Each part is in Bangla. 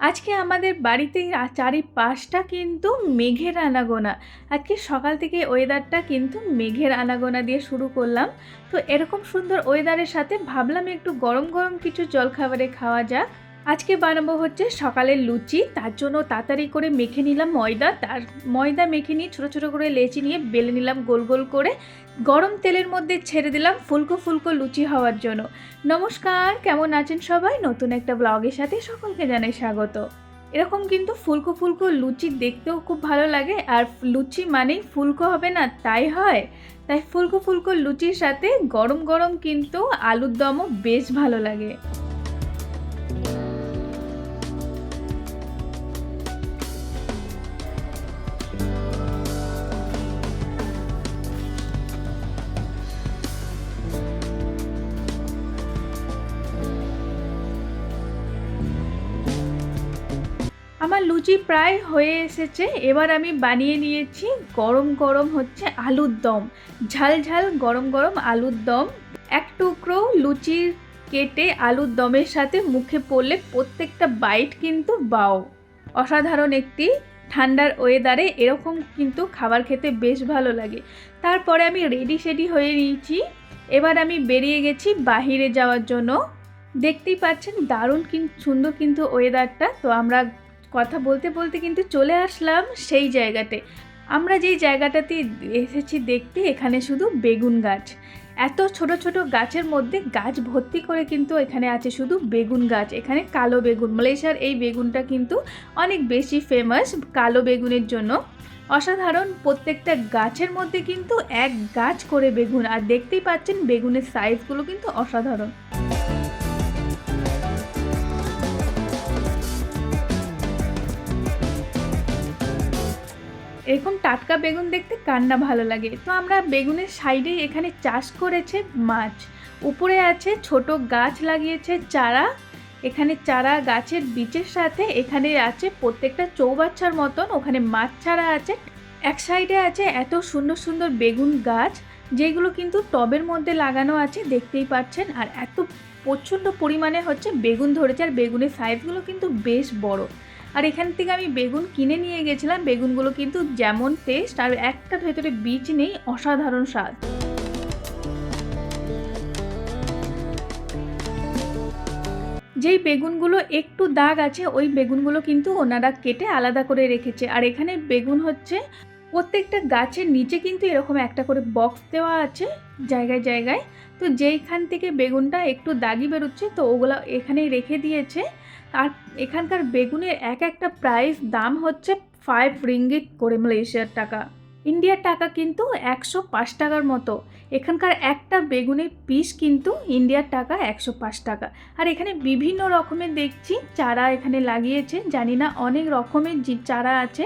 আজকে আমাদের বাড়িতে চারিপাশটা কিন্তু মেঘের আনাগোনা। আজকে সকাল থেকে ওয়েদারটা কিন্তু মেঘের আনাগোনা দিয়ে শুরু করলাম। তো এরকম সুন্দর ওয়েদারের সাথে ভাবলাম একটু গরম গরম কিছু জলখাবারে খাওয়া যাক। আজকে বানাবো হচ্ছে সকালের লুচি, তার জন্য তাড়াতাড়ি করে মেখে নিলাম ময়দা, তার ময়দা মেখে নিয়ে ছোটো ছোটো করে লেচি নিয়ে বেলে নিলাম গোল গোল করে। গরম তেলের মধ্যে ছেড়ে দিলাম ফুলকো ফুলকো লুচি হওয়ার জন্য। নমস্কার, কেমন আছেন সবাই? নতুন একটা ব্লগের সাথে সকলকে জানাই স্বাগত। এরকম কিন্তু ফুলকো ফুলকো লুচি দেখতেও খুব ভালো লাগে, আর লুচি মানেই ফুলকো হবে না, তাই হয়। তাই ফুলকো ফুলকো লুচির সাথে গরম গরম কিন্তু আলুর দমও বেশ ভালো লাগে। আমার লুচি প্রায় হয়ে এসেছে। এবার আমি বানিয়ে নিয়েছি গরম গরম হচ্ছে আলুর দম। ঝাল ঝাল গরম গরম আলুর দম। এক টুকরো লুচির কেটে আলুর দমের সাথে মুখে পড়লে প্রত্যেকটা বাইট কিন্তু বাও। অসাধারণ একটি ঠান্ডার ওয়েদারে এরকম কিন্তু খাবার খেতে বেশ ভালো লাগে। তারপরে আমি রেডি সেডি হয়ে নিয়েছি। এবার আমি বেরিয়ে গেছি বাহিরে যাওয়ার জন্য। দেখতেই পাচ্ছেন দারুণ কিন্তু সুন্দর কিন্তু ওয়েদারটা। তো আমরা কথা বলতে বলতে কিন্তু চলে আসলাম সেই জায়গাতে। আমরা যেই জায়গাটাতে এসেছি দেখতে এখানে শুধু বেগুন গাছ। এত ছোট ছোট গাছের মধ্যে গাছ ভর্তি করে কিন্তু এখানে আছে শুধু বেগুন গাছ, এখানে কালো বেগুন। মালয়েশিয়ার এই বেগুনটা কিন্তু অনেক বেশি ফেমাস কালো বেগুনের জন্য। অসাধারণ প্রত্যেকটা গাছের মধ্যে কিন্তু এক গাছ করে বেগুন। আর দেখতেই পাচ্ছেন বেগুনের সাইজগুলো কিন্তু অসাধারণ। এরকম টাটকা বেগুন দেখতে কান্না ভালো লাগে। তো আমরা বেগুনের সাইডে এখানে চাষ করেছে মাছ। উপরে আছে ছোট গাছ লাগিয়েছে চারা। এখানে চারা গাছের বীজের সাথে এখানে আছে প্রত্যেকটা চৌবাচ্চার মতন ওখানে মাছ ছাড়া আছে। এক সাইডে আছে এত সুন্দর সুন্দর বেগুন গাছ, যেগুলো কিন্তু টবের মধ্যে লাগানো আছে, দেখতেই পাচ্ছেন। আর এত প্রচণ্ড পরিমাণে হচ্ছে বেগুন ধরেছে, আর বেগুনের সাইজগুলো কিন্তু বেশ বড়। আর এখান থেকে আমি বেগুন কিনে নিয়ে গেছিলাম। বেগুনগুলো কিন্তু যেমন টেস্ট আর একটা ভেতরে বীজ নেই, অসাধারণ স্বাদ। যেই বেগুনগুলো একটু দাগ আছে, ওই বেগুনগুলো কিন্তু ওনারা কেটে আলাদা করে রেখেছে। আর এখানে বেগুন হচ্ছে, প্রত্যেকটা গাছের নিচে কিন্তু এরকম একটা করে বক্স দেওয়া আছে, জায়গায় জায়গায়। তো যেইখান থেকে বেগুনটা একটু দাগি বেরোচ্ছে, তো ওগুলো এখানেই রেখে দিয়েছে। আর এখানকার বেগুনের এক একটা প্রাইস দাম হচ্ছে ফাইভ রিঙ্গিট করে মালয়েশিয়ার টাকা। ইন্ডিয়ার টাকা কিন্তু একশো পাঁচ টাকার মতো। এখানকার একটা বেগুনের পিস কিন্তু ইন্ডিয়ার টাকা একশো পাঁচ টাকা। আর এখানে বিভিন্ন রকমের দেখছি, চারা এখানে লাগিয়েছে, জানি না অনেক রকমের চারা আছে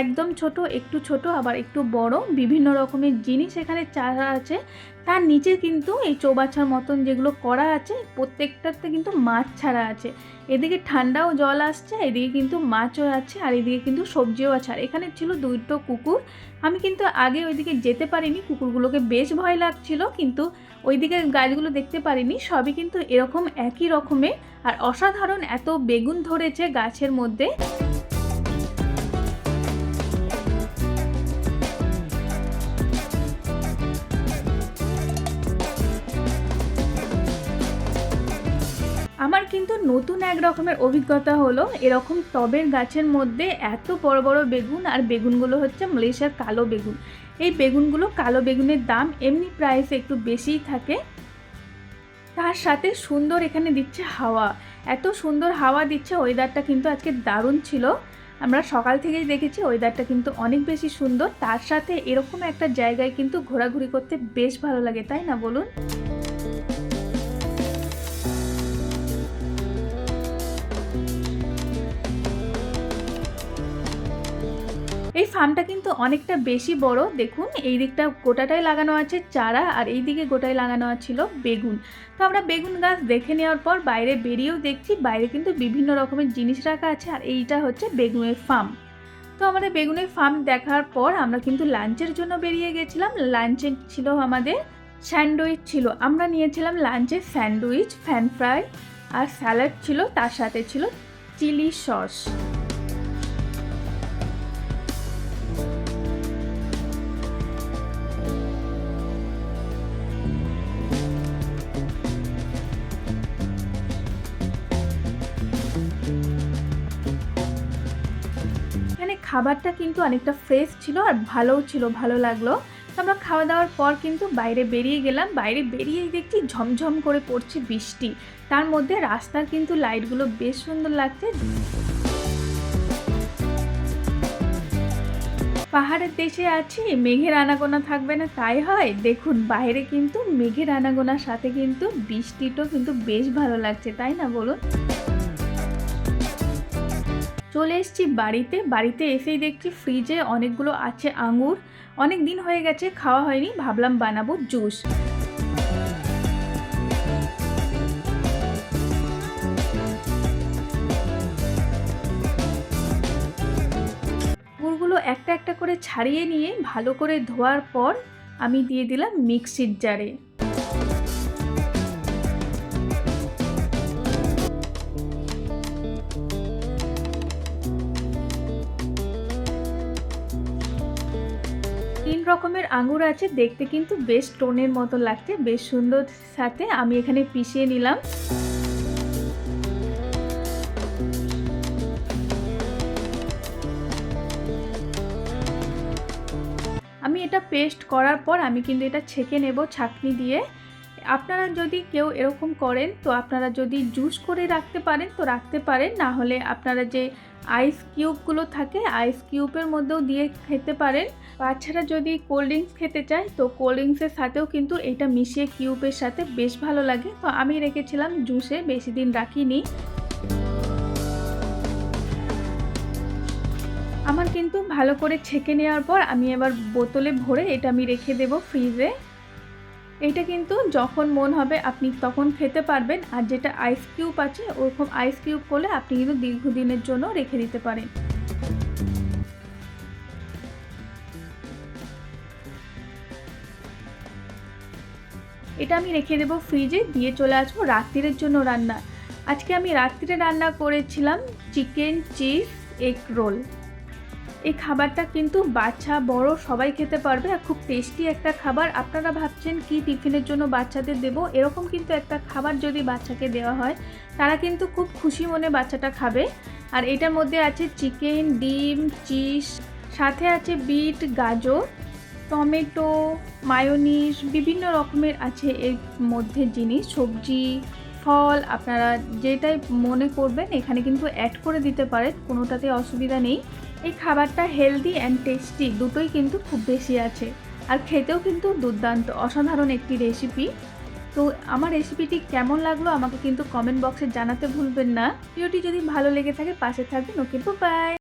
একদম ছোট, একটু ছোট, আবার একটু বড়, বিভিন্ন রকমের জিনিস এখানে চারা আছে। তার নিচে কিন্তু এই চৌবাচ্চার মতন যেগুলো করা আছে, প্রত্যেকটাতে কিন্তু মাছ ছাড়া আছে। এদিকে ঠান্ডাও জল আসছে, এদিকে কিন্তু মাছও আছে, আর এদিকে কিন্তু সবজিও আছে। আর এখানে ছিল দুটো কুকুর। আমি কিন্তু আগে ওইদিকে যেতে পারিনি, কুকুরগুলোকে বেশ ভয় লাগছিল, কিন্তু ওইদিকে গাছগুলো দেখতে পারিনি। সবই কিন্তু এরকম একই রকমের, আর অসাধারণ এত বেগুন ধরেছে গাছের মধ্যে। কিন্তু নতুন এক রকমের অভিজ্ঞতা হলো, এরকম টবের গাছের মধ্যে এত বড় বড় বেগুন আর বেগুনগুলো হচ্ছে মালয়েশিয়ার কালো বেগুন। এই বেগুনগুলো কালো বেগুনের দাম এমনি প্রাইস একটু বেশিই থাকে। তার সাথে সুন্দর এখানে দিচ্ছে হাওয়া। এত সুন্দর হাওয়া দিচ্ছে ওয়েদারটা কিন্তু আজকে দারুণ ছিল। আমরা সকাল থেকেই দেখেছি ওয়েদারটা কিন্তু অনেক বেশি সুন্দর। তার সাথে এরকম একটা জায়গায় কিন্তু ঘোরাঘুরি করতে বেশ ভালো লাগে, তাই না বলুন? ফার্মটা কিন্তু অনেকটা বেশি বড়। দেখুন, এই দিকটা গোটাটাই লাগানো আছে চারা আর এই দিকে গোটায় লাগানো ছিল বেগুন। তো আমরা বেগুন গাছ দেখে নেওয়ার পর বাইরে বেরিয়েও দেখছি, বাইরে কিন্তু বিভিন্ন রকমের জিনিস রাখা আছে আর এইটা হচ্ছে বেগুনের ফার্ম। তো আমাদের বেগুনের ফার্ম দেখার পর আমরা কিন্তু লাঞ্চের জন্য বেরিয়ে গেছিলাম। লাঞ্চে ছিল আমাদের স্যান্ডউইচ ছিল। আমরা নিয়েছিলাম লাঞ্চে স্যান্ডউইচ, ফ্যান ফ্রাই আর স্যালাড ছিল, তার সাথে ছিল চিলি সস। খাবারটা কিন্তু অনেকটা ফ্রেশ ছিল আর ভালোও ছিল, ভালো লাগল। আমরা খাওয়া দাওয়ার পর কিন্তু বাইরে বেরিয়ে গেলাম। বাইরে বেরিয়েই দেখছি ঝমঝম করে পড়ছে বৃষ্টি। তার মধ্যে রাস্তার কিন্তু লাইটগুলো বেশ সুন্দর লাগছে। পাহাড়ের দেশে আছি, মেঘের আনাগোনা থাকবে না, তাই হয়। দেখুন, বাইরে কিন্তু মেঘের আনাগোনার সাথে কিন্তু বৃষ্টিটাও কিন্তু বেশ ভালো লাগছে, তাই না বলুন? চলে এসেছি বাড়িতে। বাড়িতে এসেই দেখছি ফ্রিজে অনেকগুলো আছে আঙুর। অনেক দিন হয়ে গেছে, খাওয়া হয়নি। ভাবলাম বানাবো জুস। আঙুরগুলো একটা একটা করে ছাড়িয়ে নিয়ে ভালো করে ধোয়ার পর আমি দিয়ে দিলাম মিক্সির জারে রকমের আঙুর আছে, দেখতে কিন্তু বেশ টোনের মতো লাগছে, বেশ সুন্দর সাথে আমি এখানে পিষিয়ে নিলাম। আমি এটা পেস্ট করার পর আমি কিন্তু এটা ছেঁকে নেব ছাঁকনি দিয়ে। আপনারা যদি কেউ এরকম করেন, তো আপনারা যদি জুস করে রাখতে পারেন, তো রাখতে পারেন। না হলে আপনারা যে আইস কিউবগুলো থাকে আইস কিউবের মধ্যেও দিয়ে খেতে পারেন। বাচ্চারা যদি কোল্ড ড্রিঙ্কস খেতে চায়, তো কোল্ড ড্রিঙ্কসের সাথেও কিন্তু এটা মিশিয়ে কিউবের সাথে বেশ ভালো লাগে। তো আমি রেখেছিলাম জুসে, বেশি দিন রাখিনি। আমার কিন্তু ভালো করে ছেঁকে নেওয়ার পর আমি এবার বোতলে ভরে এটা আমি রেখে দেব ফ্রিজে এটা কিন্তু যখন মন হবে আপনি তখন খেতে পারবেন, আর যেটা আইস কিউব আছে, ওরকম আইস কিউব করলে আপনি কিন্তু দীর্ঘদিনের জন্য রেখে দিতে পারেন। এটা আমি রেখে দেবো ফ্রিজে দিয়ে চলে আসব রাত্রিরের জন্য রান্না। আজকে আমি রাত্রিরে রান্না করেছিলাম চিকেন চিজ এগ রোল এই খাবারটা কিন্তু বাচ্চা, বড় সবাই খেতে পারবে আর খুব টেস্টি একটা খাবার। আপনারা ভাবছেন কি টিফিনের জন্য বাচ্চাদের দেবো? এরকম কিন্তু একটা খাবার যদি বাচ্চাকে দেওয়া হয়, তারা কিন্তু খুব খুশি মনে বাচ্চাটা খাবে। আর এটার মধ্যে আছে চিকেন, ডিম, চিজ, সাথে আছে বিট, গাজর, টমেটো মায়োনিস বিভিন্ন রকমের আছে এর মধ্যে জিনিস, সবজি, ফল, আপনারা যেটাই মনে করবেন এখানে কিন্তু অ্যাড করে দিতে পারেন, কোনোটাতে অসুবিধা নেই। এই খাবারটা হেলদি অ্যান্ড টেস্টি দুটোই কিন্তু খুব বেশি আছে। আর খেতেও কিন্তু দুর্দান্ত, অসাধারণ একটি রেসিপি তো আমার রেসিপিটি কেমন লাগল আমাকে কিন্তু কমেন্ট বক্সে জানাতে ভুলবেন না। ভিডিওটি যদি ভালো লেগে থাকে পাশে থাকবেন। Okay bye